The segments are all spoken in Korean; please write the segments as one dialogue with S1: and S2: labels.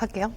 S1: 시작할게요.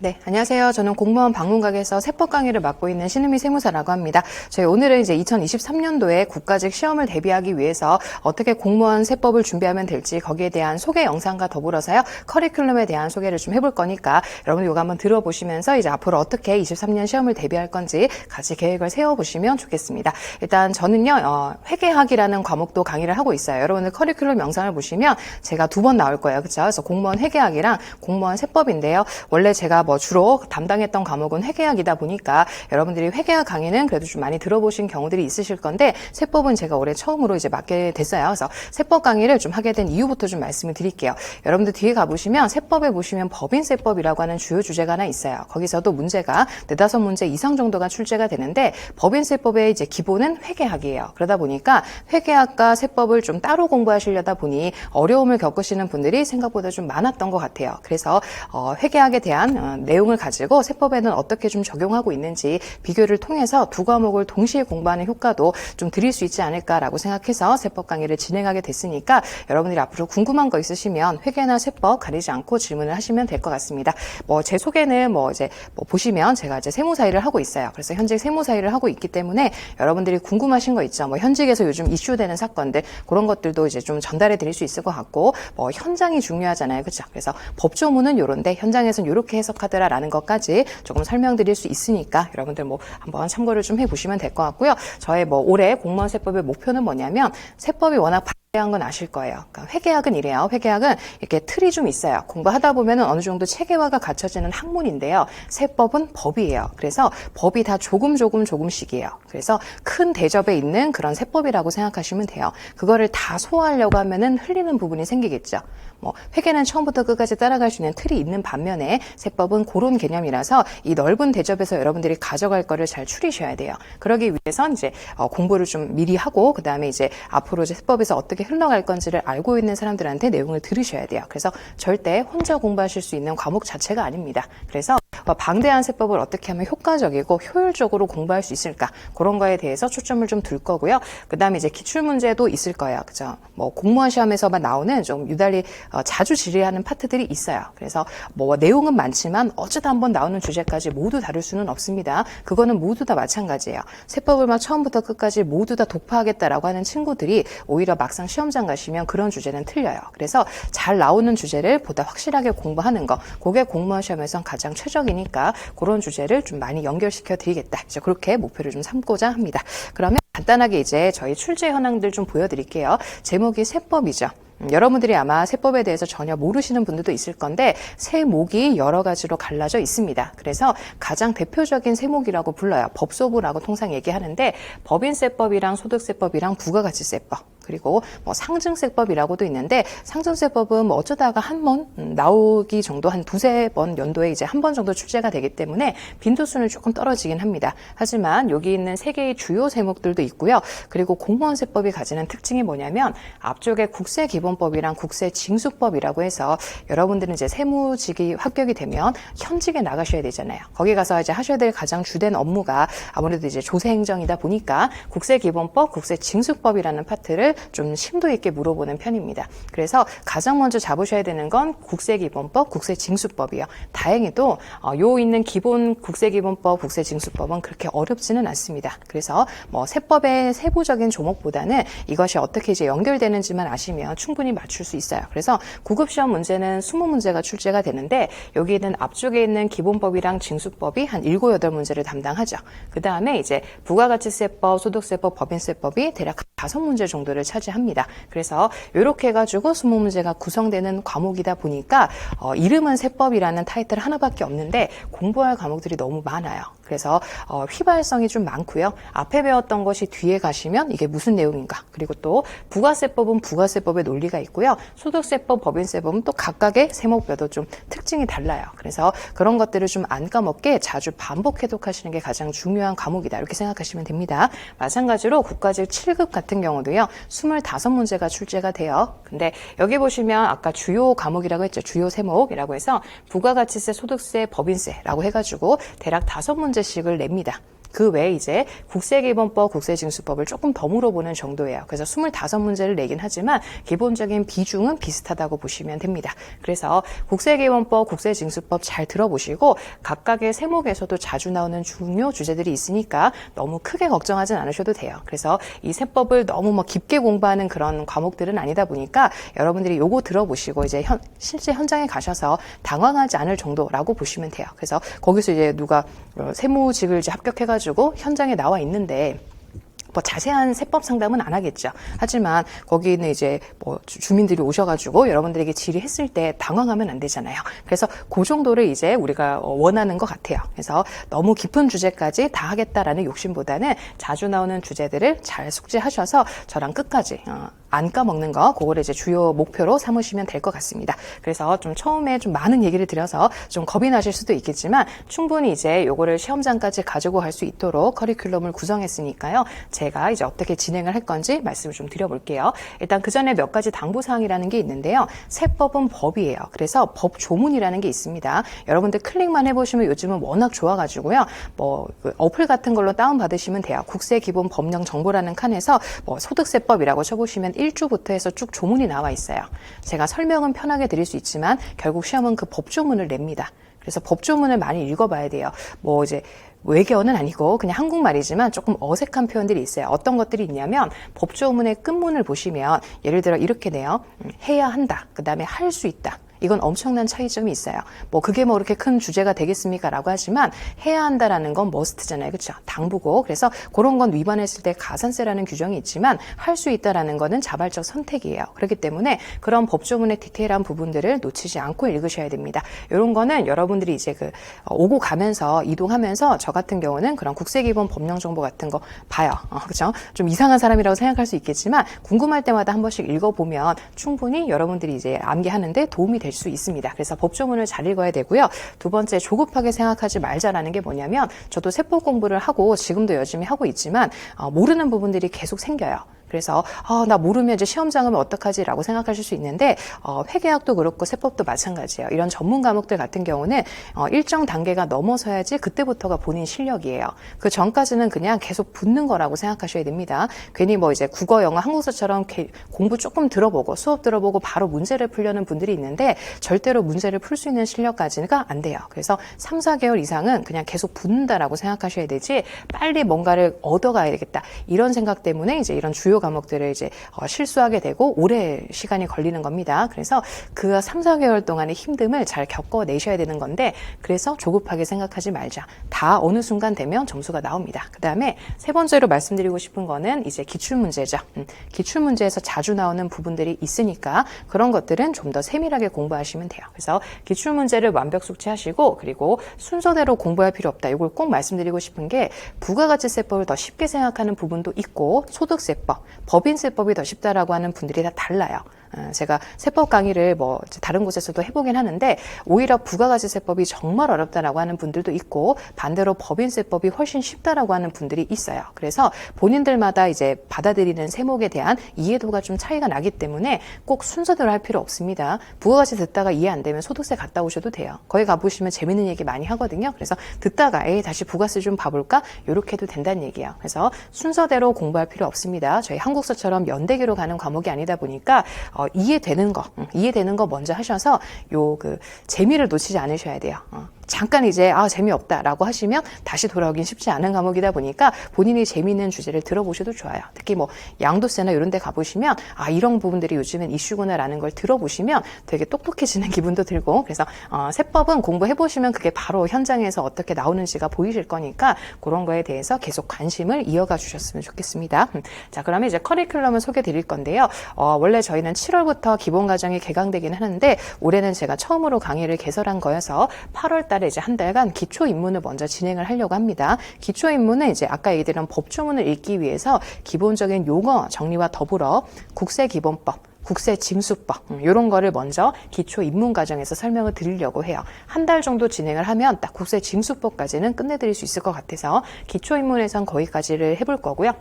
S1: 네, 안녕하세요. 저는 공무원 방문각에서 세법 강의를 맡고 있는 신은미 세무사라고 합니다. 저희 오늘은 이제 2023년도에 국가직 시험을 대비하기 위해서 어떻게 공무원 세법을 준비하면 될지 거기에 대한 소개 영상과 더불어서요 커리큘럼에 대한 소개를 좀 해볼 거니까 여러분 이거 한번 들어보시면서 이제 앞으로 어떻게 23년 시험을 대비할 건지 같이 계획을 세워보시면 좋겠습니다. 일단 저는요 어, 회계학이라는 과목도 강의를 하고 있어요. 여러분들 커리큘럼 영상을 보시면 제가 두 번 나올 거예요, 그렇죠? 그래서 공무원 회계학이랑 공무원 세법인데요. 원래 제가 뭐 주로 담당했던 과목은 회계학이다 보니까 여러분들이 회계학 강의는 그래도 좀 많이 들어보신 경우들이 있으실 건데 세법은 제가 올해 처음으로 이제 맡게 됐어요. 그래서 세법 강의를 좀 하게 된 이유부터 좀 말씀을 드릴게요. 여러분들 뒤에 가보시면 세법에 보시면 법인세법이라고 하는 주요 주제가 하나 있어요. 거기서도 문제가 네다섯 문제 이상 정도가 출제가 되는데 법인세법의 이제 기본은 회계학이에요. 그러다 보니까 회계학과 세법을 좀 따로 공부하시려다 보니 어려움을 겪으시는 분들이 생각보다 좀 많았던 것 같아요. 그래서 어, 회계학에 대한 어, 내용을 가지고 세법에는 어떻게 좀 적용하고 있는지 비교를 통해서 두 과목을 동시에 공부하는 효과도 좀 드릴 수 있지 않을까라고 생각해서 세법 강의를 진행하게 됐으니까 여러분들이 앞으로 궁금한 거 있으시면 회계나 세법 가리지 않고 질문을 하시면 될 것 같습니다. 뭐 제 소개는 뭐 이제 뭐 보시면 제가 이제 세무사 일을 하고 있어요. 그래서 현직 세무사 일을 하고 있기 때문에 여러분들이 궁금하신 거 있죠. 뭐 현직에서 요즘 이슈되는 사건들 그런 것들도 이제 좀 전달해 드릴 수 있을 것 같고 뭐 현장이 중요하잖아요. 그렇죠? 그래서 법조문은 요런데 현장에서는 요렇게 해석하 더라라는 것까지 조금 설명드릴 수 있으니까 여러분들 뭐 한번 참고를 좀 해보시면 될 것 같고요. 저의 뭐 올해 공무원 세법의 목표는 뭐냐면 세법이 워낙 한 건 아실 거예요. 그러니까 회계학은 이래요. 회계학은 이렇게 틀이 좀 있어요. 공부하다 보면 어느 정도 체계화가 갖춰지는 학문인데요. 세법은 법이에요. 그래서 법이 다 조금 조금 조금씩이에요. 그래서 큰 대접에 있는 그런 세법이라고 생각하시면 돼요. 그거를 다 소화하려고 하면은 흘리는 부분이 생기겠죠. 뭐 회계는 처음부터 끝까지 따라갈 수 있는 틀이 있는 반면에 세법은 그런 개념이라서 이 넓은 대접에서 여러분들이 가져갈 거를 잘 추리셔야 돼요. 그러기 위해선 이제 어, 공부를 좀 미리 하고 그 다음에 이제 앞으로 이제 세법에서 어떻게 흘러갈 건지를 알고 있는 사람들한테 내용을 들으셔야 돼요. 그래서 절대 혼자 공부하실 수 있는 과목 자체가 아닙니다. 그래서 어, 방대한 세법을 어떻게 하면 효과적이고 효율적으로 공부할 수 있을까 그런 거에 대해서 초점을 좀 둘 거고요. 그 다음에 이제 기출 문제도 있을 거예요. 그죠? 뭐 공무원 시험에서만 나오는 좀 유달리 어, 자주 질의하는 파트들이 있어요. 그래서 뭐 내용은 많지만 어쩌다 한번 나오는 주제까지 모두 다룰 수는 없습니다. 그거는 모두 다 마찬가지예요. 세법을 막 처음부터 끝까지 모두 다 독파하겠다라고 하는 친구들이 오히려 막상 시험장 가시면 그런 주제는 틀려요. 그래서 잘 나오는 주제를 보다 확실하게 공부하는 거, 그게 공무원 시험에선 가장 최적 이니까 그런 주제를 좀 많이 연결시켜 드리겠다. 그렇게 목표를 좀 삼고자 합니다. 그러면 간단하게 이제 저희 출제 현황들 좀 보여드릴게요. 제목이 세법이죠. 음, 여러분들이 아마 세법에 대해서 전혀 모르시는 분들도 있을 건데 세목이 여러 가지로 갈라져 있습니다. 그래서 가장 대표적인 세목이라고 불러요. 법소부라고 통상 얘기하는데 법인세법이랑 소득세법이랑 부가가치세법 그리고 뭐 상증세법이라고도 있는데 상증세법은 뭐 어쩌다가 한 번 나오기 정도 한 두세 번 연도에 이제 한 번 정도 출제가 되기 때문에 빈도수는 조금 떨어지긴 합니다. 하지만 여기 있는 세 개의 주요 세목들도 있고요. 그리고 공무원세법이 가지는 특징이 뭐냐면 앞쪽에 국세기본법이랑 국세징수법이라고 해서 여러분들은 이제 세무직이 합격이 되면 현직에 나가셔야 되잖아요. 거기 가서 이제 하셔야 될 가장 주된 업무가 아무래도 이제 조세행정이다 보니까 국세기본법, 국세징수법이라는 파트를 좀 심도 있게 물어보는 편입니다. 그래서 가장 먼저 잡으셔야 되는 건 국세기본법, 국세징수법이요. 다행히도 어, 요 있는 기본 국세기본법, 국세징수법은 그렇게 어렵지는 않습니다. 그래서 뭐 세법 의 세부적인 조목보다는 이것이 어떻게 이제 연결되는지만 아시면 충분히 맞출 수 있어요. 그래서 구급 시험 문제는 20문제가 출제가 되는데 여기는 앞쪽에 있는 기본법이랑 징수법이 한 7, 8문제를 담당하죠. 그 다음에 이제 부가가치세법, 소득세법, 법인세법이 대략 5문제 정도를 차지합니다. 그래서 이렇게 해가지고 20문제가 구성되는 과목이다 보니까 어, 이름은 세법이라는 타이틀 하나밖에 없는데 공부할 과목들이 너무 많아요. 그래서 어, 휘발성이 좀 많고요. 앞에 배웠던 것이 뒤에 가시면 이게 무슨 내용인가. 그리고 또 부가세법은 부가세법의 논리가 있고요. 소득세법, 법인세법은 또 각각의 세목별도 좀 특징이 달라요. 그래서 그런 것들을 좀 안 까먹게 자주 반복 해독하시는 게 가장 중요한 과목이다. 이렇게 생각하시면 됩니다. 마찬가지로 국가직 7급 같은 경우도요. 25문제가 출제가 돼요. 근데 여기 보시면 아까 주요 과목이라고 했죠. 주요 세목이라고 해서 부가가치세, 소득세, 법인세라고 해가지고 대략 5문제씩을 냅니다. 그 외에 이제 국세기본법, 국세징수법을 조금 더 물어보는 정도예요. 그래서 25문제를 내긴 하지만 기본적인 비중은 비슷하다고 보시면 됩니다. 그래서 국세기본법, 국세징수법 잘 들어보시고 각각의 세목에서도 자주 나오는 중요 주제들이 있으니까 너무 크게 걱정하진 않으셔도 돼요. 그래서 이 세법을 너무 뭐 깊게 공부하는 그런 과목들은 아니다 보니까 여러분들이 요거 들어보시고 이제 현, 실제 현장에 가셔서 당황하지 않을 정도라고 보시면 돼요. 그래서 거기서 이제 누가 어, 세무직을 이제 합격해가지고 현장에 나와 있는데 뭐 자세한 세법 상담은 안 하겠죠. 하지만 거기는 이제 뭐 주- 주민들이 오셔가지고 여러분들에게 질의했을 때 당황하면 안 되잖아요. 그래서 그 정도를 이제 우리가 어, 원하는 것 같아요. 그래서 너무 깊은 주제까지 다 하겠다라는 욕심보다는 자주 나오는 주제들을 잘 숙지하셔서 저랑 끝까지 어, 안 까먹는 거 그거를 이제 주요 목표로 삼으시면 될 것 같습니다. 그래서 좀 처음에 좀 많은 얘기를 드려서 좀 겁이 나실 수도 있겠지만 충분히 이제 요거를 시험장까지 가지고 갈 수 있도록 커리큘럼을 구성했으니까요. 제가 이제 어떻게 진행을 할 건지 말씀을 좀 드려볼게요. 일단 그 전에 몇 가지 당부사항이라는 게 있는데요. 세법은 법이에요. 그래서 법 조문이라는 게 있습니다. 여러분들 클릭만 해보시면 요즘은 워낙 좋아가지고요. 뭐그 어플 같은 걸로 다운받으시면 돼요. 국세기본 법령 정보라는 칸에서 뭐 소득세법이라고 쳐보시면 1주부터 해서 쭉 조문이 나와 있어요. 제가 설명은 편하게 드릴 수 있지만 결국 시험은 그 법조문을 냅니다. 그래서 법조문을 많이 읽어봐야 돼요. 뭐 이제 외계어는 아니고 그냥 한국말이지만 조금 어색한 표현들이 있어요. 어떤 것들이 있냐면 법조문의 끝문을 보시면 예를 들어 이렇게 돼요. 음, 해야 한다. 그 다음에 할 수 있다. 이건 엄청난 차이점이 있어요. 뭐 그게 뭐 그렇게 큰 주제가 되겠습니까? 라고 하지만 해야 한다라는 건 머스트잖아요. 그렇죠? 당부고. 그래서 그런 건 위반했을 때 가산세라는 규정이 있지만 할 수 있다라는 거는 자발적 선택이에요. 그렇기 때문에 그런 법조문의 디테일한 부분들을 놓치지 않고 읽으셔야 됩니다. 이런 거는 여러분들이 이제 그 어, 오고 가면서 이동하면서 저 같은 경우는 그런 국세기본 법령 정보 같은 거 봐요. 어, 그렇죠? 좀 이상한 사람이라고 생각할 수 있겠지만 궁금할 때마다 한 번씩 읽어보면 충분히 여러분들이 이제 암기하는데 도움이 될수 있습니다. 그래서 법조문을 잘 읽어야 되고요. 두 번째 조급하게 생각하지 말자라는 게 뭐냐면 저도 세법 공부를 하고 지금도 열심히 하고 있지만 어, 모르는 부분들이 계속 생겨요. 그래서 아, 나 모르면 이제 시험 장으면 어떡하지라고 생각하실 수 있는데 어, 회계학도 그렇고 세법도 마찬가지예요. 이런 전문 과목들 같은 경우는 어, 일정 단계가 넘어서야지 그때부터가 본인 실력이에요. 그 전까지는 그냥 계속 붙는 거라고 생각하셔야 됩니다. 괜히 뭐 이제 국어, 영어, 한국사처럼 게- 공부 조금 들어보고 수업 들어보고 바로 문제를 풀려는 분들이 있는데 절대로 문제를 풀 수 있는 실력까지가 안 돼요. 그래서 3, 4개월 이상은 그냥 계속 붙는다라고 생각하셔야 되지 빨리 뭔가를 얻어가야 되겠다. 이런 생각 때문에 이제 이런 주요 과목들을 이제 어, 실수하게 되고 오래 시간이 걸리는 겁니다. 그래서 그 3, 4개월 동안의 힘듦을 잘 겪어내셔야 되는 건데 그래서 조급하게 생각하지 말자. 다 어느 순간 되면 점수가 나옵니다. 그 다음에 세 번째로 말씀드리고 싶은 거는 이제 기출문제죠. 음, 기출문제에서 자주 나오는 부분들이 있으니까 그런 것들은 좀 더 세밀하게 공부하시면 돼요. 그래서 기출문제를 완벽 숙지하시고 그리고 순서대로 공부할 필요 없다. 이걸 꼭 말씀드리고 싶은 게 부가가치세법을 더 쉽게 생각하는 부분도 있고 소득세법, 법인세법이 더 쉽다라고 하는 분들이 다 달라요. 어, 제가 세법 강의를 뭐 다른 곳에서도 해보긴 하는데 오히려 부가가치세법이 정말 어렵다라고 하는 분들도 있고 반대로 법인세법이 훨씬 쉽다라고 하는 분들이 있어요. 그래서 본인들마다 이제 받아들이는 세목에 대한 이해도가 좀 차이가 나기 때문에 꼭 순서대로 할 필요 없습니다. 부가가치 듣다가 이해 안 되면 소득세 갔다 오셔도 돼요. 거기 가보시면 재밌는 얘기 많이 하거든요. 그래서 듣다가 에이 다시 부가세 좀 봐볼까 이렇게 해도 된다는 얘기예요. 그래서 순서대로 공부할 필요 없습니다. 저희 한국서처럼 연대기로 가는 과목이 아니다 보니까 어, 이해되는 거, 음, 이해되는 거 먼저 하셔서 요 그 재미를 놓치지 않으셔야 돼요. 어. 잠깐 이제 아 재미없다라고 하시면 다시 돌아오긴 쉽지 않은 과목이다 보니까 본인이 재미있는 주제를 들어보셔도 좋아요. 특히 뭐 양도세나 이런 데 가보시면 아 이런 부분들이 요즘엔 이슈구나라는 걸 들어보시면 되게 똑똑해지는 기분도 들고 그래서 어, 세법은 공부해보시면 그게 바로 현장에서 어떻게 나오는지가 보이실 거니까 그런 거에 대해서 계속 관심을 이어가 주셨으면 좋겠습니다. 음, 자 그러면 이제 커리큘럼을 소개 드릴 건데요. 어, 원래 저희는 7월부터 기본 과정이 개강되긴 하는데 올해는 제가 처음으로 강의를 개설한 거여서 8월 달에 이제 한 달간 기초 입문을 먼저 진행을 하려고 합니다. 기초 입문은 이제 아까 얘기드린 법조문을 읽기 위해서 기본적인 용어 정리와 더불어 국세 기본법 국세 징수법 이런 거를 먼저 기초 입문 과정에서 설명을 드리려고 해요. 한 달 정도 진행을 하면 딱 국세 징수법까지는 끝내드릴 수 있을 것 같아서 기초 입문에선 거기까지를 해볼 거고요.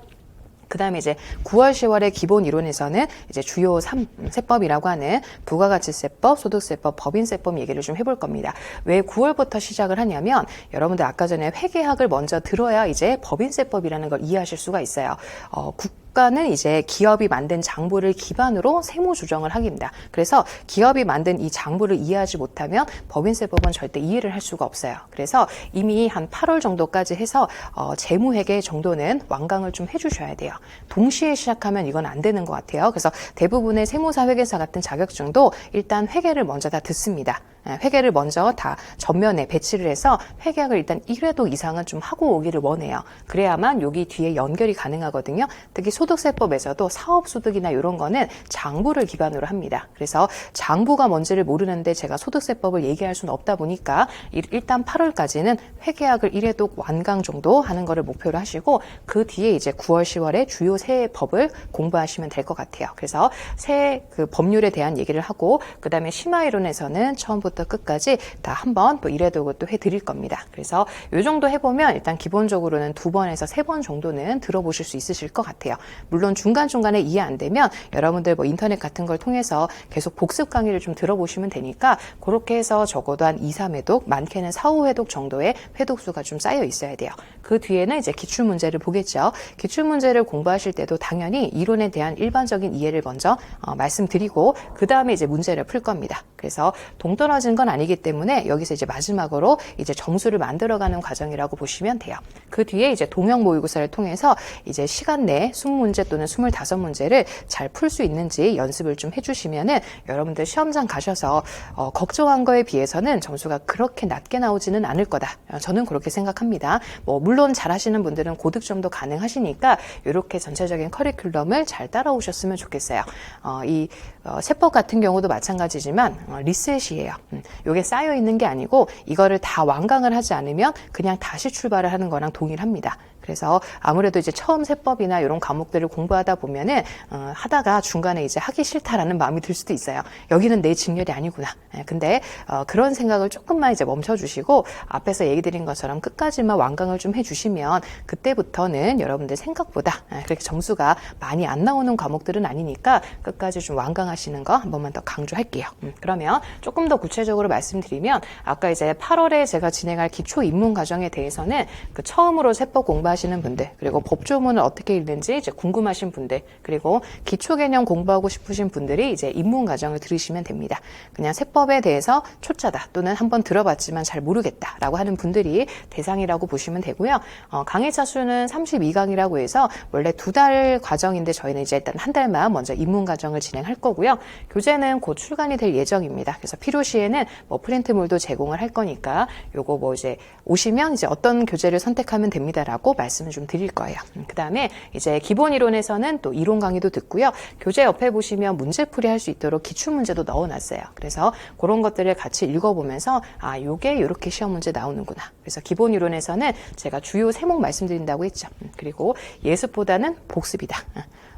S1: 그 다음에 이제 9월, 10월의 기본 이론에서는 이제 주요 3 세법이라고 하는 부가가치세법, 소득세법, 법인세법 얘기를 좀 해볼 겁니다. 왜 9월부터 시작을 하냐면 여러분들 아까 전에 회계학을 먼저 들어야 이제 법인세법이라는 걸 이해하실 수가 있어요. 어, 국 가는 이제 기업이 만든 장부를 기반으로 세무 조정을 하기입니다. 그래서 기업이 만든 이 장부를 이해하지 못하면 법인세법은 절대 이해를 할 수가 없어요. 그래서 이미 한 8월 정도까지 해서 어, 재무회계 정도는 완강을 좀 해주셔야 돼요. 동시에 시작하면 이건 안 되는 것 같아요. 그래서 대부분의 세무사 회계사 같은 자격증도 일단 회계를 먼저 다 듣습니다. 예, 회계를 먼저 다 전면에 배치를 해서 회계학을 일단 1회도 이상은 좀 하고 오기를 원해요. 그래야만 여기 뒤에 연결이 가능하거든요. 특히 소 득세법에서도 사업소득이나 이런 거는 장부를 기반으로 합니다. 그래서 장부가 뭔지를 모르는데 제가 소득세법을 얘기할 수는 없다 보니까 일- 일단 8월까지는 회계학을 1회도 완강 정도 하는 거를 목표로 하시고 그 뒤에 이제 9월, 10월에 주요 세 법을 공부하시면 될 것 같아요. 그래서 새그 법률에 대한 얘기를 하고 그 다음에 심화이론에서는 처음부터 끝까지 다 한번또 이래도 또 해드릴 겁니다. 그래서 이 정도 해보면 일단 기본적으로는 두 번에서 세 번 정도는 들어보실 수 있으실 것 같아요. 물론 중간중간에 이해 안 되면 여러분들 뭐 인터넷 같은 걸 통해서 계속 복습 강의를 좀 들어보시면 되니까 그렇게 해서 적어도 한 2, 3회독, 많게는 4, 5회독 정도의 회독수가 좀 쌓여 있어야 돼요. 그 뒤에는 이제 기출문제를 보겠죠. 기출문제를 공부하실 때도 당연히 이론에 대한 일반적인 이해를 먼저 어, 말씀드리고 그 다음에 이제 문제를 풀 겁니다. 그래서 동떨어진 건 아니기 때문에 여기서 이제 마지막으로 이제 점수를 만들어가는 과정이라고 보시면 돼요. 그 뒤에 이제 동형 모의고사를 통해서 이제 시간 내에 20문제 또는 25문제를 잘 풀 수 있는지 연습을 좀 해주시면은 여러분들 시험장 가셔서 어, 걱정한 거에 비해서는 점수가 그렇게 낮게 나오지는 않을 거다. 어, 저는 그렇게 생각합니다. 뭐 물론 잘하시는 분들은 고득점도 가능하시니까 이렇게 전체적인 커리큘럼을 잘 따라오셨으면 좋겠어요. 어, 이 어, 세법 같은 경우도 마찬가지지만 어, 리셋이에요. 음, 이게 쌓여 있는 게 아니고 이거를 다 완강을 하지 않으면 그냥 다시 출발을 하는 거랑 동일합니다. 그래서 아무래도 이제 처음 세법이나 이런 과목들을 공부하다 보면은 어, 하다가 중간에 이제 하기 싫다라는 마음이 들 수도 있어요. 여기는 내 직렬이 아니구나. 예, 근데 어, 그런 생각을 조금만 이제 멈춰주시고 앞에서 얘기 드린 것처럼 끝까지만 완강을 좀 해주시면 그때부터는 여러분들 생각보다 예, 그렇게 점수가 많이 안 나오는 과목들은 아니니까 끝까지 좀 완강하시는 거 한 번만 더 강조할게요. 음, 그러면 조금 더 구체적으로 말씀드리면 아까 이제 8월에 제가 진행할 기초 입문 과정에 대해서는 그 처음으로 세법 공부 하시는 분들 그리고 법조문을 어떻게 읽는지 이제 궁금하신 분들 그리고 기초 개념 공부하고 싶으신 분들이 이제 입문 과정을 들으시면 됩니다. 그냥 세법에 대해서 초짜다 또는 한번 들어봤지만 잘 모르겠다라고 하는 분들이 대상이라고 보시면 되고요. 어, 강의차 수는 32강이라고 해서 원래 두 달 과정인데 저희는 이제 일단 한 달만 먼저 입문 과정을 진행할 거고요. 교재는 곧 출간이 될 예정입니다. 그래서 필요시에는 뭐 프린트물도 제공을 할 거니까 요거 뭐 이제 오시면 이제 어떤 교재를 선택하면 됩니다라고 말씀을 좀 드릴 거예요. 그 다음에 이제 기본 이론에서는 또 이론 강의도 듣고요. 교재 옆에 보시면 문제풀이 할 수 있도록 기출 문제도 넣어놨어요. 그래서 그런 것들을 같이 읽어보면서 아 요게 요렇게 시험 문제 나오는구나. 그래서 기본 이론에서는 제가 주요 세목 말씀드린다고 했죠. 음, 그리고 예습보다는 복습이다.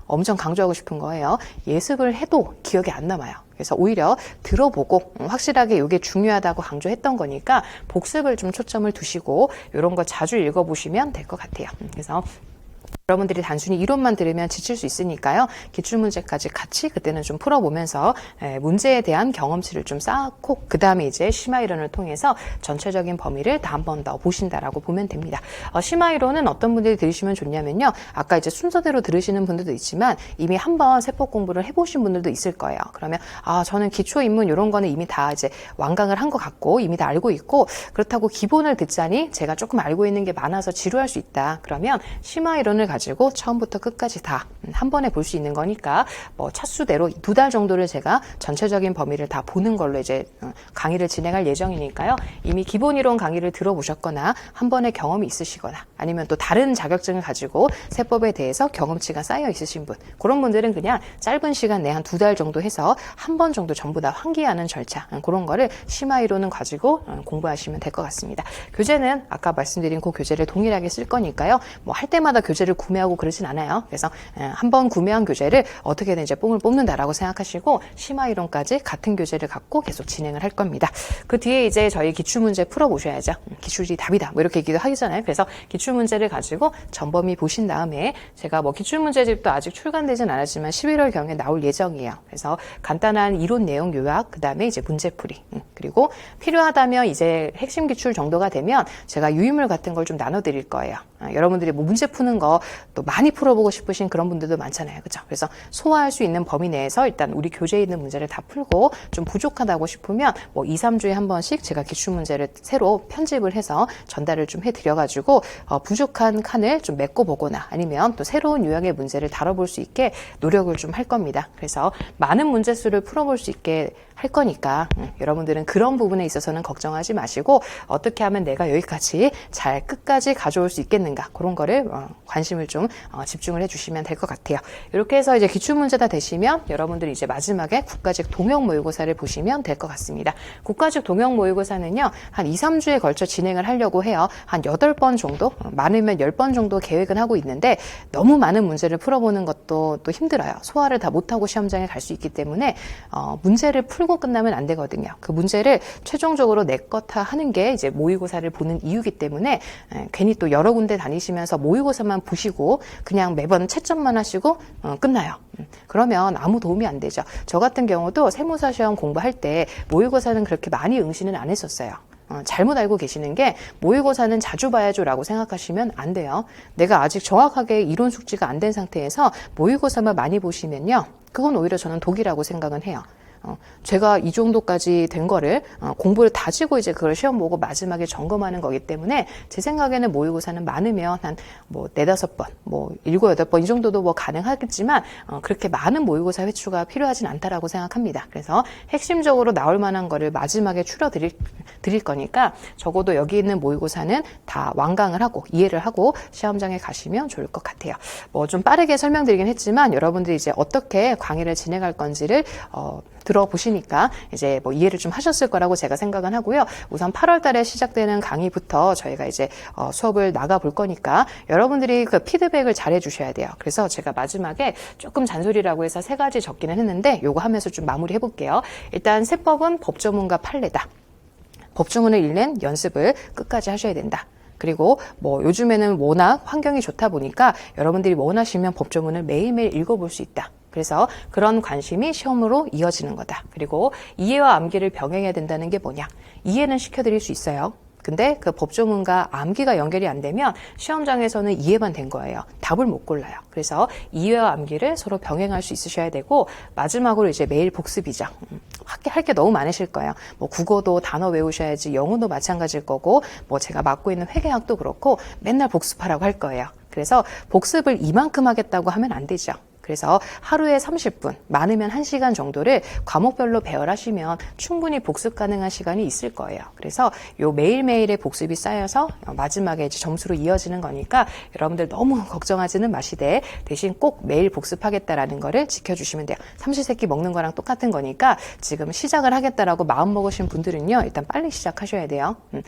S1: 엄청 강조하고 싶은 거예요. 예습을 해도 기억이 안 남아요. 그래서 오히려 들어보고 음, 확실하게 이게 중요하다고 강조했던 거니까 복습을 좀 초점을 두시고 이런 거 자주 읽어보시면 될 것 같아요. 음, 그래서 여러분들이 단순히 이론만 들으면 지칠 수 있으니까요. 기출 문제까지 같이 그때는 좀 풀어보면서 에, 문제에 대한 경험치를 좀 쌓고 그 다음에 이제 심화 이론을 통해서 전체적인 범위를 다 한 번 더 보신다라고 보면 됩니다. 어, 심화 이론은 어떤 분들이 들으시면 좋냐면요. 아까 이제 순서대로 들으시는 분들도 있지만 이미 한번 세법 공부를 해보신 분들도 있을 거예요. 그러면 아 저는 기초 입문 이런 거는 이미 다 이제 완강을 한 것 같고 이미 다 알고 있고 그렇다고 기본을 듣자니 제가 조금 알고 있는 게 많아서 지루할 수 있다. 그러면 심화 이론을 가지고 처음부터 끝까지 다 한 번에 볼 수 있는 거니까 뭐 차수대로 두 달 정도를 제가 전체적인 범위를 다 보는 걸로 이제 어, 강의를 진행할 예정이니까요. 이미 기본 이론 강의를 들어보셨거나 한 번의 경험이 있으시거나 아니면 또 다른 자격증을 가지고 세법에 대해서 경험치가 쌓여 있으신 분 그런 분들은 그냥 짧은 시간 내에 한두 달 정도 해서 한 번 정도 전부 다 환기하는 절차 어, 그런 거를 심화 이론은 가지고 어, 공부하시면 될 것 같습니다. 교재는 아까 말씀드린 그 교재를 동일하게 쓸 거니까요. 뭐 할 때마다 교재를 구매하고 그러진 않아요. 그래서 한 번 구매한 교재를 어떻게든 이제 뽕을 뽑는다라고 생각하시고 심화 이론까지 같은 교재를 갖고 계속 진행을 할 겁니다. 그 뒤에 이제 저희 기출 문제 풀어 보셔야죠. 음, 기출이 답이다. 뭐 이렇게 얘기도 하잖아요. 그래서 기출 문제를 가지고 전범위 보신 다음에 제가 뭐 기출 문제집도 아직 출간되진 않았지만 11월 경에 나올 예정이에요. 그래서 간단한 이론 내용 요약, 그 다음에 이제 문제풀이, 음, 그리고 필요하다면 이제 핵심 기출 정도가 되면 제가 유인물 같은 걸 좀 나눠 드릴 거예요. 아, 여러분들이 뭐 문제 푸는 거또 많이 풀어보고 싶으신 그런 분들도 많잖아요. 그죠? 그래서 소화할 수 있는 범위 내에서 일단 우리 교재에 있는 문제를 다 풀고 좀 부족하다고 싶으면 뭐 2, 3주에 한 번씩 제가 기출 문제를 새로 편집을 해서 전달을 좀 해드려가지고 어, 부족한 칸을 좀 메꿔보거나 아니면 또 새로운 유형의 문제를 다뤄볼 수 있게 노력을 좀 할 겁니다. 그래서 많은 문제 수를 풀어볼 수 있게 할 거니까 음, 여러분들은 그런 부분에 있어서는 걱정하지 마시고 어떻게 하면 내가 여기까지 잘 끝까지 가져올 수 있겠는가 그런 거를 어, 관심을 좀 어, 집중을 해주시면 될 것 같아요. 이렇게 해서 이제 기출 문제 다 되시면 여러분들이 이제 마지막에 국가직 동형 모의고사를 보시면 될 것 같습니다. 국가직 동형 모의고사는요 한 2, 3주에 걸쳐 진행을 하려고 해요. 한 8번 정도 어, 많으면 10번 정도 계획은 하고 있는데 너무 많은 문제를 풀어보는 것도 또 힘들어요. 소화를 다 못하고 시험장에 갈 수 있기 때문에 어, 문제를 풀고 끝나면 안 되거든요. 그 문제를 최종적으로 내 거다 하는 게 이제 모의고사를 보는 이유기 때문에 에, 괜히 또 여러 군데 다니시면서 모의고사만 보시고 그냥 매번 채점만 하시고 어, 끝나요. 음, 그러면 아무 도움이 안 되죠. 저 같은 경우도 세무사 시험 공부할 때 모의고사는 그렇게 많이 응시는 안 했었어요. 어, 잘못 알고 계시는 게 모의고사는 자주 봐야죠라고 생각하시면 안 돼요. 내가 아직 정확하게 이론 숙지가 안 된 상태에서 모의고사만 많이 보시면요. 그건 오히려 저는 독이라고 생각은 해요. 어, 제가 이 정도까지 된 거를 어, 공부를 다지고 이제 그걸 시험 보고 마지막에 점검하는 거기 때문에 제 생각에는 모의고사는 많으면 한 뭐 네다섯 번, 뭐 일곱 여덟 번 이 정도도 뭐 가능하겠지만 어, 그렇게 많은 모의고사 회수가 필요하진 않다라고 생각합니다. 그래서 핵심적으로 나올 만한 거를 마지막에 추려 드릴 드릴 거니까 적어도 여기 있는 모의고사는 다 완강을 하고 이해를 하고 시험장에 가시면 좋을 것 같아요. 뭐 좀 빠르게 설명드리긴 했지만 여러분들이 이제 어떻게 강의를 진행할 건지를 어, 들어보시니까 이제 뭐 이해를 좀 하셨을 거라고 제가 생각은 하고요. 우선 8월 달에 시작되는 강의부터 저희가 이제 어, 수업을 나가 볼 거니까 여러분들이 그 피드백을 잘 해 주셔야 돼요. 그래서 제가 마지막에 조금 잔소리라고 해서 세 가지 적기는 했는데 요거 하면서 좀 마무리 해 볼게요. 일단 세법은 법조문과 판례다. 법조문을 읽는 연습을 끝까지 하셔야 된다. 그리고 뭐 요즘에는 워낙 환경이 좋다 보니까 여러분들이 원하시면 법조문을 매일매일 읽어볼 수 있다. 그래서 그런 관심이 시험으로 이어지는 거다. 그리고 이해와 암기를 병행해야 된다는 게 뭐냐? 이해는 시켜드릴 수 있어요. 근데 그 법조문과 암기가 연결이 안 되면 시험장에서는 이해만 된 거예요. 답을 못 골라요. 그래서 이해와 암기를 서로 병행할 수 있으셔야 되고 마지막으로 이제 매일 복습이죠. 할게 너무 많으실 거예요. 뭐 국어도 단어 외우셔야지 영어도 마찬가지일 거고 뭐 제가 맡고 있는 회계학도 그렇고 맨날 복습하라고 할 거예요. 그래서 복습을 이만큼 하겠다고 하면 안 되죠. 그래서 하루에 30분, 많으면 1시간 정도를 과목별로 배열하시면 충분히 복습 가능한 시간이 있을 거예요. 그래서 요 매일매일의 복습이 쌓여서 마지막에 이제 점수로 이어지는 거니까 여러분들 너무 걱정하지는 마시되 대신 꼭 매일 복습하겠다라는 거를 지켜주시면 돼요. 삼시세끼 먹는 거랑 똑같은 거니까 지금 시작을 하겠다라고 마음 먹으신 분들은요, 일단 빨리 시작하셔야 돼요. 음,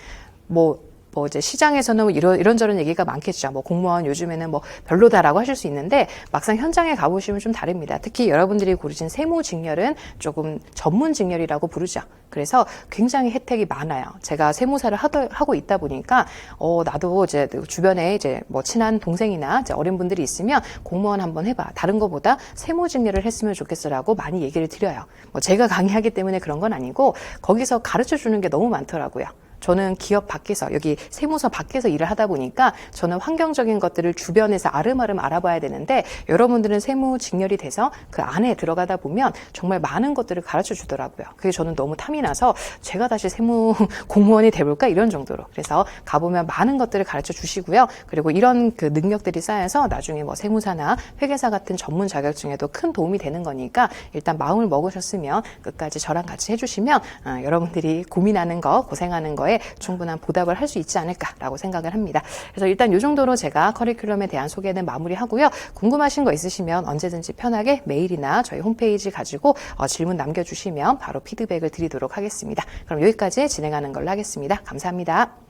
S1: 뭐, 뭐 이제 시장에서는 뭐 이런 이런저런 얘기가 많겠죠. 뭐 공무원 요즘에는 뭐 별로다라고 하실 수 있는데 막상 현장에 가보시면 좀 다릅니다. 특히 여러분들이 고르신 세무 직렬은 조금 전문 직렬이라고 부르죠. 그래서 굉장히 혜택이 많아요. 제가 세무사를 하도, 하고 있다 보니까 어 나도 이제 주변에 이제 뭐 친한 동생이나 이제 어린 분들이 있으면 공무원 한번 해봐. 다른 거보다 세무 직렬을 했으면 좋겠어라고 많이 얘기를 드려요. 뭐 제가 강의하기 때문에 그런 건 아니고 거기서 가르쳐 주는 게 너무 많더라고요. 저는 기업 밖에서 여기 세무서 밖에서 일을 하다 보니까 저는 환경적인 것들을 주변에서 아름아름 알아봐야 되는데 여러분들은 세무 직렬이 돼서 그 안에 들어가다 보면 정말 많은 것들을 가르쳐 주더라고요. 그게 저는 너무 탐이 나서 제가 다시 세무 공무원이 돼볼까 이런 정도로 그래서 가보면 많은 것들을 가르쳐 주시고요. 그리고 이런 그 능력들이 쌓여서 나중에 뭐 세무사나 회계사 같은 전문 자격증에도 큰 도움이 되는 거니까 일단 마음을 먹으셨으면 끝까지 저랑 같이 해주시면 어, 여러분들이 고민하는 거 고생하는 거 거에 충분한 보답을 할 수 있지 않을까라고 생각을 합니다. 그래서 일단 이 정도로 제가 커리큘럼에 대한 소개는 마무리하고요. 궁금하신 거 있으시면 언제든지 편하게 메일이나 저희 홈페이지 가지고 어, 질문 남겨주시면 바로 피드백을 드리도록 하겠습니다. 그럼 여기까지 진행하는 걸로 하겠습니다. 감사합니다.